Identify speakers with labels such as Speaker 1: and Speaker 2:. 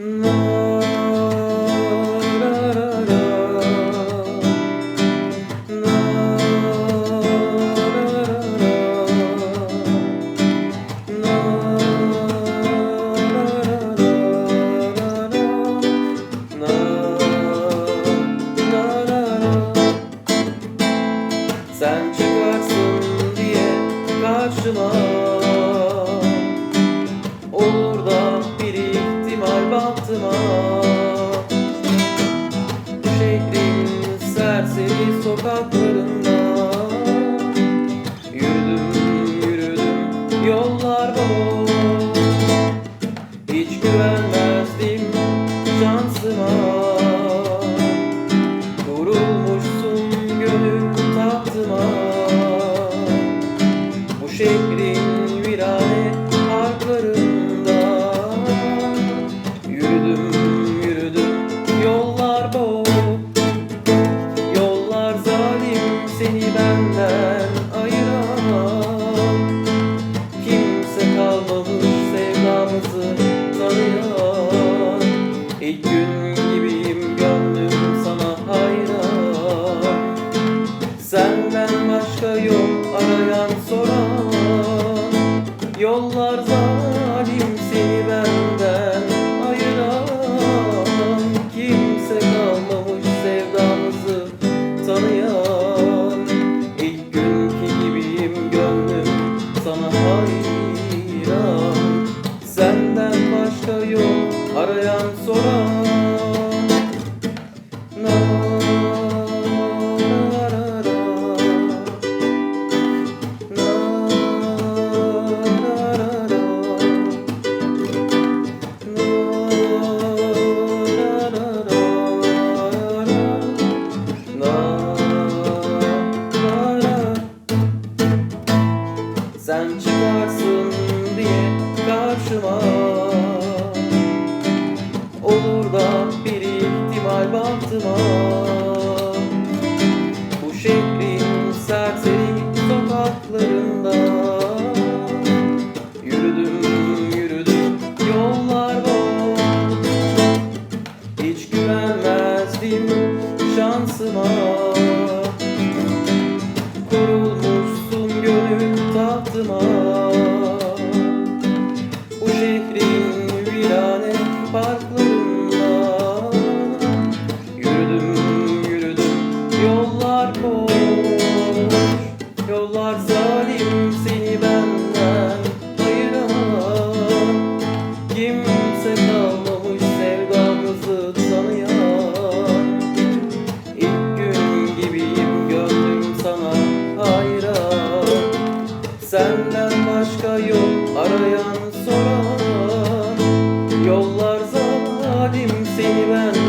Speaker 1: Sen serseri sokaklarında Yürüdüm yürüdüm yollar boş Hiç güvenmezdim şansıma. Kurulmuşsun gönül tahtıma. Bu şehrin İlk gün gibiyim gönlüm sana hayran Senden başka yok arayan soran Yollar zalim Sen çıkarsın diye karşıma. Olur da bir ihtimal baktıma tahtıma Bu şehrin Senden başka yok. Arayan soran Yollar zalim seni benden